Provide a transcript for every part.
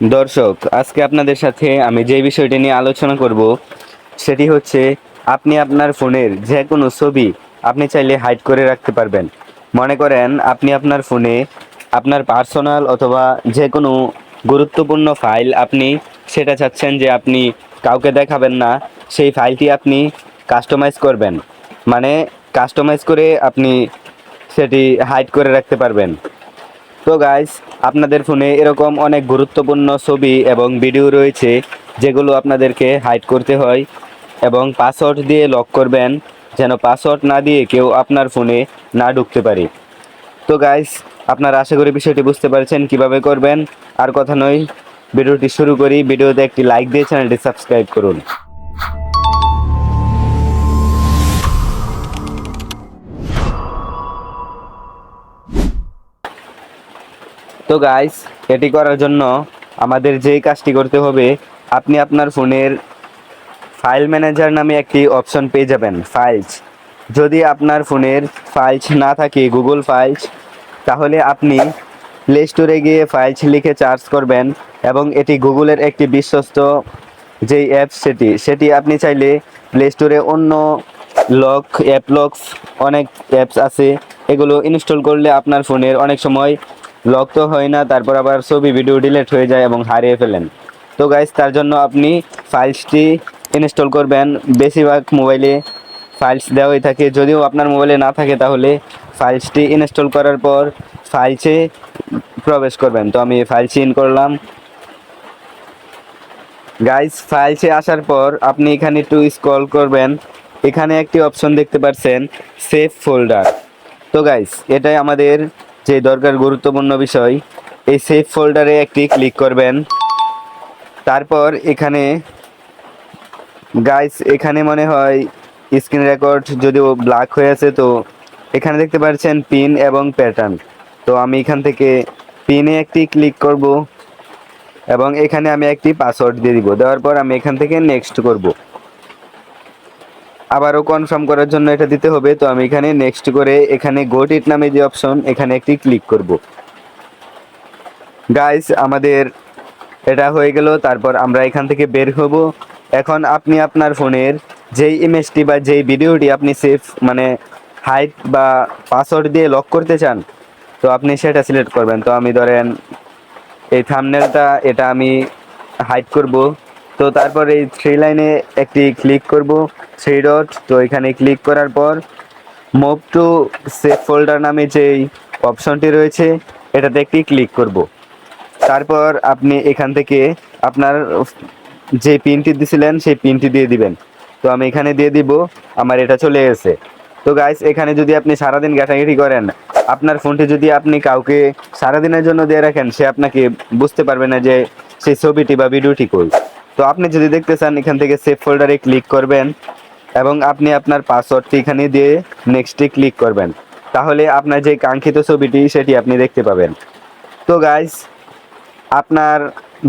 দর্শক, আজকে আপনাদের সাথে আমি যে বিষয়টি নিয়ে আলোচনা করব, সেটি হচ্ছে আপনি আপনার ফোনের যে কোনো ছবি আপনি চাইলে হাইড করে রাখতে পারবেন। মনে করেন আপনি আপনার ফোনে আপনার পার্সোনাল অথবা যে কোনো গুরুত্বপূর্ণ ফাইল আপনি সেটা চাচ্ছেন যে আপনি কাউকে দেখাবেন না, সেই ফাইলটি আপনি কাস্টমাইজ করবেন। মানে কাস্টমাইজ করে আপনি সেটি হাইড করে রাখতে পারবেন। তো গাইস আপনাদের ফোনে এরকম অনেক গুরুত্বপূর্ণ ছবি এবং ভিডিও রয়েছে, যেগুলো আপনাদেরকে হাইড করতে হয় এবং পাসওয়ার্ড দিয়ে লক করবেন, যেন পাসওয়ার্ড না দিয়ে কেউ আপনার ফোনে না ঢুকতে পারে। তো গাইস আপনারা আশা করি বিষয়টি বুঝতে পারছেন কীভাবে করবেন। আর কথা নয়, ভিডিওটি শুরু করি। ভিডিওতে একটি লাইক দিয়ে চ্যানেলটি সাবস্ক্রাইব করুন। তো গাইস এটি করার জন্য আমাদের যেই কাজটি করতে হবে, আপনি আপনার ফোনের ফাইল ম্যানেজার নামে একটি অপশন পেয়ে যাবেন ফাইলস যদি আপনার ফোনের ফাইলস না থাকে গুগল ফাইলস তাহলে আপনি প্লে স্টোরে গিয়ে ফাইলস লিখে চার্জ করবেন এবং এটি গুগলের একটি বিশ্বস্ত যেই অ্যাপ সেটি সেটি আপনি চাইলে প্লে স্টোরে অন্য লক অ্যাপ লক্স অনেক অ্যাপস আছে, এগুলো ইনস্টল করলে আপনার ফোনের অনেক সময় লক তো হয় না, তারপর আবার ছবি ভিডিও ডিলেট হয়ে যায় এবং হারিয়ে ফেলেন। তো গাইস তার জন্য আপনি ফাইলসটি ইনস্টল করবেন। বেশিরভাগ মোবাইলে ফাইলস দেওয়াই থাকে। যদিও আপনার মোবাইলে না থাকে, তাহলে ফাইলসটি ইনস্টল করার পর ফাইলসে প্রবেশ করবেন। তো আমি ফাইলসে ইন করলাম। গাইস ফাইলসে আসার পর আপনি এখানে একটু স্ক্রল করবেন। এখানে একটি অপশন দেখতে পাচ্ছেন সেভ ফোল্ডার তো গাইস এটাই আমাদের যে দরকার গুরুত্বপূর্ণ বিষয়, এই সেভ ফোল্ডারে একটি ক্লিক করবেন। তারপর এখানে গাইস এখানে মনে হয় স্ক্রিন রেকর্ড যদিও ব্ল্যাক হয়ে আছে, তো এখানে দেখতে পাচ্ছেন পিন এবং প্যাটার্ন তো আমি এখান থেকে পিনে একটি ক্লিক করব এবং এখানে আমি একটি পাসওয়ার্ড দিয়ে দিব। দেওয়ার পর আমি এখান থেকে নেক্সট করব। আবারও কনফার্ম করার জন্য এটা দিতে হবে। তো আমি এখানে নেক্সট করে এখানে গোট ইট নামে যে অপশন এখানে একটি ক্লিক করব। গাইস আমাদের এটা হয়ে গেল, তারপর আমরা এখান থেকে বের হব। এখন আপনি আপনার ফোনের যেই ইমেজটি বা যেই ভিডিওটি আপনি সেফ মানে হাইট বা পাসওয়ার্ড দিয়ে লক করতে চান, তো আপনি সেটা সিলেক্ট করবেন। তো আমি ধরেন, এই থামনেলটা এটা আমি হাইড করব। তো তারপর এই থ্রি লাইনে একটি ক্লিক করব থ্রি ডট তো এখানে ক্লিক করার পর মুভ টু সেভ ফোল্ডার নামে যেই অপশনটি রয়েছে, এটাতে একটি ক্লিক করব। তারপর আপনি এখান থেকে আপনার যে পিনটি দিছিলেন, সেই পিনটি দিয়ে দিবেন। তো আমি এখানে দিয়ে দিব, আমার এটা চলে গেছে তো গাইস এখানে যদি আপনি সারাদিন ঘাটাঘাটি করেন, আপনার ফোনটি যদি আপনি কাউকে সারাদিনের জন্য দিয়ে রাখেন, সে আপনাকে বুঝতে পারবে না যে সেই ছবিটি বা ভিডিওটি কই। তো আপনি যদি দেখতে চান, এখান থেকে সেভ ফোল্ডারে ক্লিক করবেন এবং আপনি আপনার পাসওয়ার্ডটি এখানে দিয়ে নেক্সটে ক্লিক করবেন। তাহলে আপনার যে কাঙ্ক্ষিত ছবিটি, সেটি আপনি দেখতে পাবেন। তো গাইস আপনার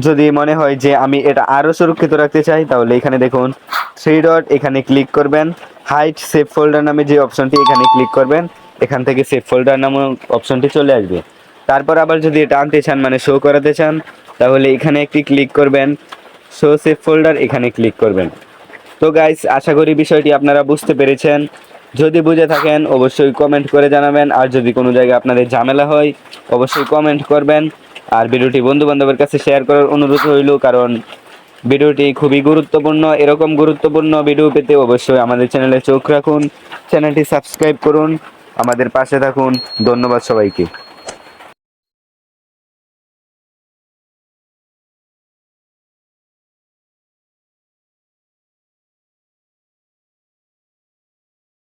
যদি মনে হয় যে আমি এটা আরও সুরক্ষিত রাখতে চাই, তাহলে এখানে দেখুন থ্রি ডট এখানে ক্লিক করবেন। হাইট সেভ ফোল্ডার নামে যে অপশনটি এখানে ক্লিক করবেন, এখান থেকে সেভ ফোল্ডার নামক অপশনটি চলে আসবে। তারপর আবার যদি এটা আনতে চান মানে শো করাতে চান, তাহলে এখানে একটি ক্লিক করবেন। শো সেভ ফোল্ডার এখানে ক্লিক করবেন। তো গাইস আশা করি বিষয়টি আপনারা বুঝতে পেরেছেন। যদি বুঝে থাকেন, অবশ্যই কমেন্ট করে জানাবেন। আর যদি কোনো জায়গায় আপনাদের ঝামেলা হয়, অবশ্যই কমেন্ট করবেন। আর ভিডিওটি বন্ধু বান্ধবের কাছে শেয়ার করার অনুরোধ রইল, কারণ ভিডিওটি খুবই গুরুত্বপূর্ণ। এরকম গুরুত্বপূর্ণ ভিডিও পেতে অবশ্যই আমাদের চ্যানেলে চোখ রাখুন। চ্যানেলটি সাবস্ক্রাইব করুন। আমাদের পাশে থাকুন। ধন্যবাদ সবাইকে।